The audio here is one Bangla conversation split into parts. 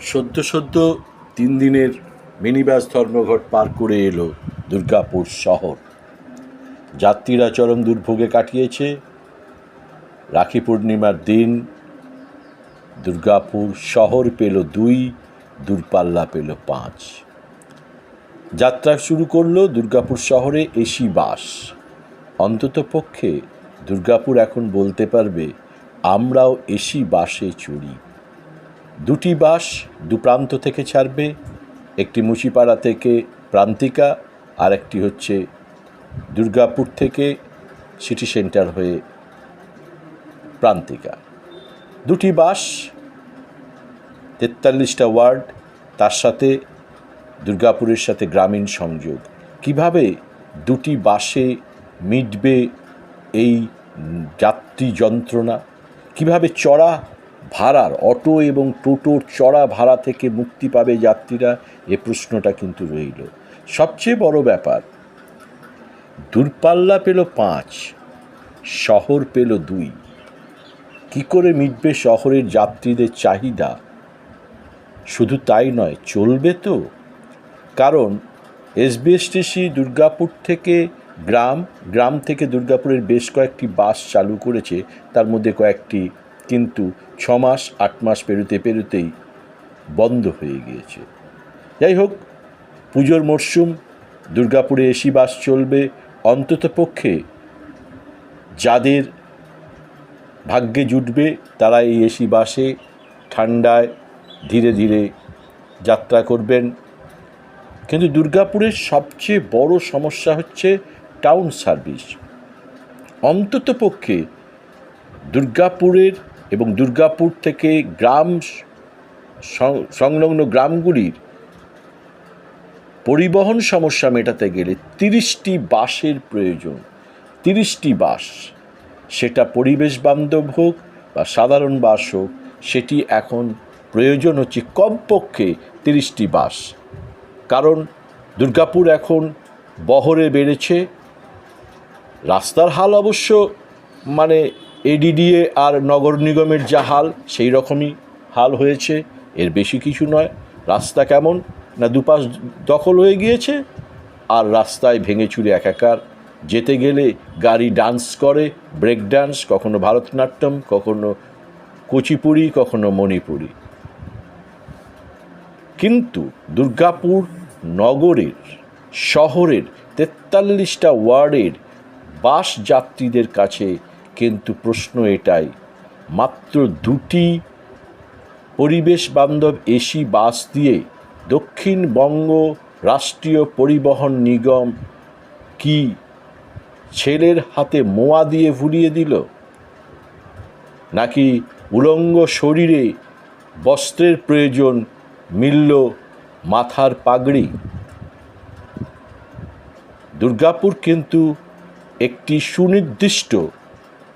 সদ্য সদ্য তিন দিনের মিনিবাস ধর্মঘট পার করে এলো দুর্গাপুর শহর। যাত্রীরা চরম দুর্ভোগে কাটিয়েছে। রাখি পূর্ণিমার দিন দুর্গাপুর শহর পেল দুই, দূরপাল্লা পেল পাঁচ। যাত্রা শুরু করল দুর্গাপুর শহরে এসি বাস। অন্তত পক্ষে দুর্গাপুর এখন বলতে পারবে, আমরাও এসি বাসে চড়ি। দুটি বাস দু প্রান্ত থেকে ছাড়বে, একটি মুচিপাড়া থেকে প্রান্তিকা আর একটি হচ্ছে দুর্গাপুর থেকে সিটি সেন্টার হয়ে প্রান্তিকা। দুটি বাস তেতাল্লিশটা ওয়ার্ড, তার সাথে দুর্গাপুরের সাথে গ্রামীণ সংযোগ। কীভাবে দুটি বাসে মিটবে এই যাত্রী যন্ত্রণা? কীভাবে চড়া ভাড়ার, অটো এবং টোটোর চড়া ভাড়া থেকে মুক্তি পাবে যাত্রীরা, এ প্রশ্নটা কিন্তু রইল। সবচেয়ে বড় ব্যাপার, দূরপাল্লা পেল পাঁচ, শহর পেল দুই। কি করে মিটবে শহরের যাত্রীদের চাহিদা? শুধু তাই নয়, চলবে তো। কারণ এসবিএসটিসি দুর্গাপুর থেকে গ্রাম গ্রাম থেকে দুর্গাপুরের বেশ কয়েকটি বাস চালু করেছে, তার মধ্যে কয়েকটি কিন্তু ছ মাস আট মাস পেরোতে পেরোতেই বন্ধ হয়ে গিয়েছে। যাই হোক পুজোর মরশুম, দুর্গাপুরে এসি বাস চলবে অন্ততপক্ষে যাদের ভাগ্যে জুটবে তারা এই এসি বাসে ঠান্ডায় ধীরে ধীরে যাত্রা করবেন। কিন্তু দুর্গাপুরের সবচেয়ে বড় সমস্যা হচ্ছে টাউন সার্ভিস। অন্তত পক্ষে দুর্গাপুরের এবং দুর্গাপুর থেকে গ্রাম সংলগ্ন গ্রামগুলির পরিবহন সমস্যা মেটাতে গেলে তিরিশটি বাসের প্রয়োজন। তিরিশটি বাস। সেটা পরিবেশ বান্ধব হোক বা সাধারণ বাস হোক, সেটি এখন প্রয়োজন হচ্ছে কমপক্ষে তিরিশটি বাস। কারণ দুর্গাপুর এখন বহরে বেড়েছে। রাস্তার হাল অবশ্য মানে এডিডিএ আর নগর নিগমের যা হাল, সেই রকমই হাল হয়েছে। এর বেশি কিছু নয়। রাস্তা কেমন? না দুপাশ দখল হয়ে গিয়েছে? আর রাস্তায় ভেঙে চুরে একাকার। যেতে গেলে গাড়ি ডান্স করে, ব্রেক ডান্স, কখনো ভারতনাট্যম, কখনো কুচিপুড়ি কখনো মণিপুরি। কিন্তু দুর্গাপুর নগরের, শহরের তেতাল্লিশটা ওয়ার্ডের বাস যাত্রীদের কাছে কিন্তু প্রশ্ন এটাই, মাত্র দুটি পরিবেশ বান্ধব এসি বাস দিয়ে দক্ষিণবঙ্গ রাষ্ট্রীয় পরিবহন নিগম কি ছেলের হাতে মোয়া দিয়ে ভুলিয়ে দিল? নাকি উলঙ্গ শরীরে বস্ত্রের প্রয়োজন মিলল মাথার পাগড়ি? দুর্গাপুর কিন্তু একটি সুনির্দিষ্ট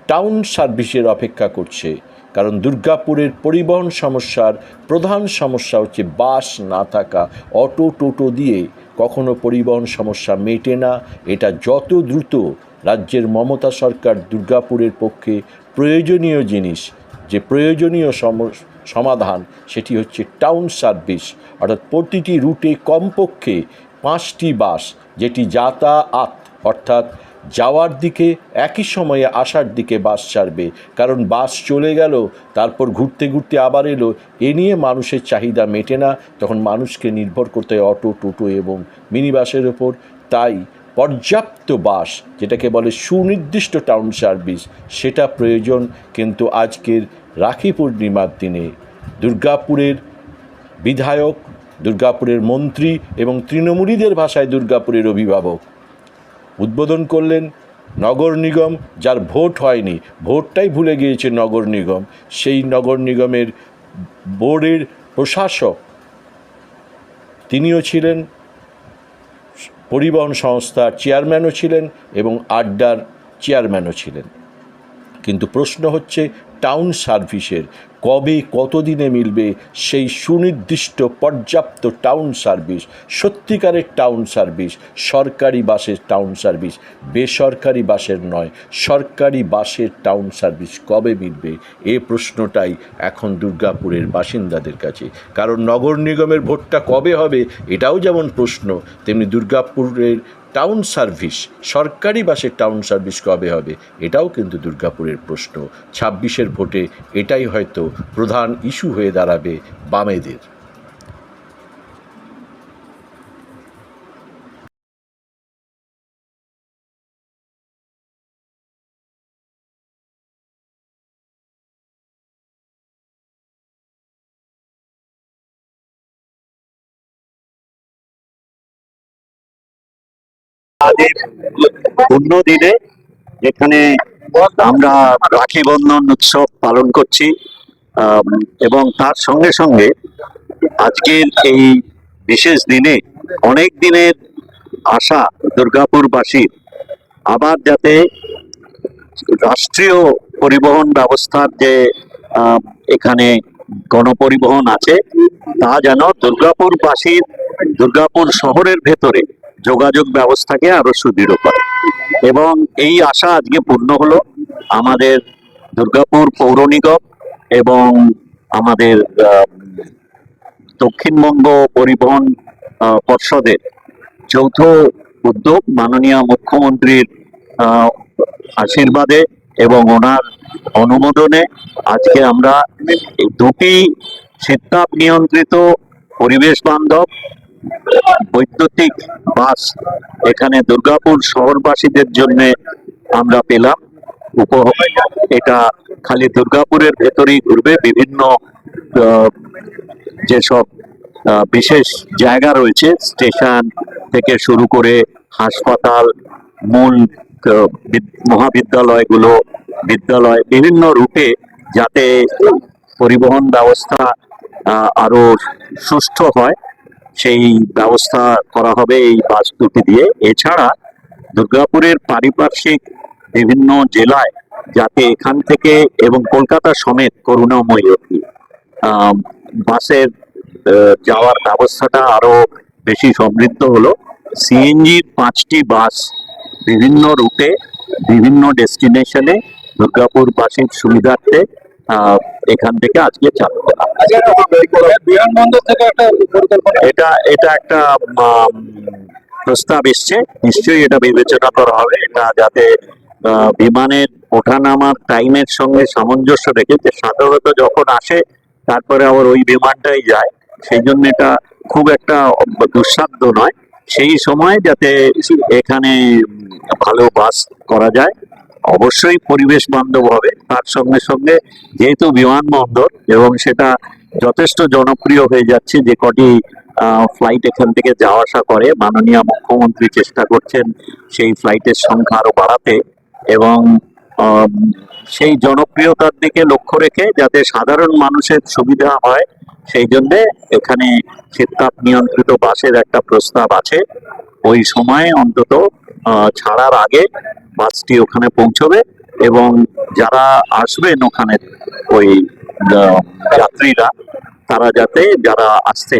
টাউন সার্ভিসের অপেক্ষা করছে, কারণ দুর্গাপুরের পরিবহন সমস্যার প্রধান সমস্যা হচ্ছে বাস না থাকা, অটো টোটো দিয়ে কখনো পরিবহন সমস্যা মেটে না। এটা যত দ্রুত রাজ্যের মমতা সরকার দুর্গাপুরের পক্ষে প্রয়োজনীয় জিনিস, যে প্রয়োজনীয় সমাধান সেটি হচ্ছে টাউন সার্ভিস। অর্থাৎ প্রতিটি রুটে কমপক্ষে পাঁচটি বাস, যেটি যাতায়াত, অর্থাৎ যাওয়ার দিকে একই সময়ে আসার দিকে বাস ছাড়বে। কারণ বাস চলে গেল, তারপর ঘুরতে ঘুরতে আবার এলো। এ নিয়ে মানুষের চাহিদা মেটে না। তখন মানুষকে নির্ভর করতে হয় অটো, টোটো এবং মিনি বাসের ওপর। তাই পর্যাপ্ত বাস, যেটাকে বলে সুনির্দিষ্ট টাউন সার্ভিস, সেটা প্রয়োজন। কিন্তু আজকের রাখি পূর্ণিমার দিনে দুর্গাপুরের বিধায়ক, দুর্গাপুরের মন্ত্রী এবং তৃণমূলীদের ভাষায় দুর্গাপুরের অভিভাবক উদ্বোধন করলেন নগর নিগম, যার ভোট হয়নি, ভোটটাই ভুলে গিয়েছে নগর নিগম। সেই নগর নিগমের বোর্ডের প্রশাসক তিনিও ছিলেন, পরিবহন সংস্থার চেয়ারম্যানও ছিলেন এবং আড্ডার চেয়ারম্যানও ছিলেন। কিন্তু প্রশ্ন হচ্ছে টাউন সার্ভিসের কবে কতদিনে মিলবে সেই সুনির্দিষ্ট পর্যাপ্ত টাউন সার্ভিস সত্যিকারের টাউন সার্ভিস সরকারি বাসের টাউন সার্ভিস বেসরকারি বাসের নয়, সরকারি বাসের টাউন সার্ভিস কবে মিলবে? এ প্রশ্নটাই এখন দুর্গাপুরের বাসিন্দাদের কাছে। কারণ নগর নিগমের ভোটটা কবে হবে এটাও যেমন প্রশ্ন, তেমনি দুর্গাপুরের টাউন সার্ভিস সরকারি বাসের টাউন সার্ভিস কবে হবে? এটাও কিন্তু দুর্গাপুরের প্রশ্ন। ছাব্বিশের ভোটে এটাই হয়তো প্রধান ইস্যু হয়ে দাঁড়াবে বামেদের। এই পূর্ণ দিনে যেখানে আমরা রাখি বন্ধন উৎসব পালন করছি এবং তার সঙ্গে সঙ্গে আজকের এই বিশেষ দিনে অনেক দিনের আশা দুর্গাপুরবাসীর আবার যাতে রাষ্ট্রীয় পরিবহন ব্যবস্থার যে এখানে গণপরিবহন আছে, তা যেন দুর্গাপুরবাসীর, দুর্গাপুর শহরের ভেতরে যোগাযোগ ব্যবস্থাকে আরও সুদৃঢ় করে। এবং এই আশা আজকে পূর্ণ হলো আমাদের দুর্গাপুর পৌর নিগম এবং আমাদের দক্ষিণবঙ্গ পরিবহন পর্ষদের যৌথ উদ্যোগ মাননীয় মুখ্যমন্ত্রীর আশীর্বাদে এবং ওনার অনুমোদনে আজকে আমরা দুটি শীততাপ নিয়ন্ত্রিত পরিবেশ বান্ধব বৈদ্যুতিক বাস এখানে দুর্গাপুর শহরবাসীদের জন্য আমরা পেলাম এটা খালি দুর্গাপুরের ভেতরেই ঘুরবে। বিভিন্ন যেসব বিশেষ জায়গা রয়েছে, স্টেশন থেকে শুরু করে হাসপাতাল, মূল বিদ- মহাবিদ্যালয়গুলো, বিদ্যালয় বিভিন্ন রুটে যাতে পরিবহন ব্যবস্থা আরও সুষ্ঠু হয়। সেই ব্যবস্থা করা হবে এই বাস দুটি দিয়ে। এছাড়া দুর্গাপুরের পারিপার্শ্বিক বিভিন্ন জেলায় যাতে এখান থেকে এবং কলকাতা সমেত করুণাময়ী আম, বাসের যাওয়ার ব্যবস্থাটা আরও বেশি সমৃদ্ধ হলো। সিএনজির পাঁচটি বাস বিভিন্ন রুটে বিভিন্ন ডেস্টিনেশনে দুর্গাপুরবাসীর সুবিধার্থে আহ, এখান থেকে আজকে চালু করা একটা এটা এটা একটা প্রস্তাব এসছে। নিশ্চয়ই এটা বিবেচনা করা হবে। এটা যাতে বিমানের ওঠানামার টাইমের সঙ্গে সামঞ্জস্য রেখে যে সাধারণত যখন আসে তারপরে আবার ওই বিমানটাই যায়। সেই জন্য এটা খুব একটা দুঃসাধ্য নয়। সেই সময় যাতে এখানে ভালো বাস করা যায়। অবশ্যই পরিবেশ বান্ধব হবে। তার সঙ্গে সঙ্গে যেহেতু বিমানবন্দর এবং সেটা যথেষ্ট জনপ্রিয় হয়ে যাচ্ছে, যে কটি ফ্লাইট এখান থেকে যাওয়া আসা করে, মাননীয় মুখ্যমন্ত্রী চেষ্টা করছেন সেই ফ্লাইটের সংখ্যা আরও বাড়াতে এবং সেই জনপ্রিয়তার দিকে লক্ষ্য রেখে যাতে সাধারণ মানুষের সুবিধা হয়, সেই জন্য এখানে শীততাপ নিয়ন্ত্রিত বাসের একটা প্রস্তাব আছে। ওই সময়ে অন্তত ছাড়ার আগে বাসটি ওখানে পৌঁছবে এবং যারা আসবেন ওখানে ওই যাত্রীরা তারা যাতে যারা আসতে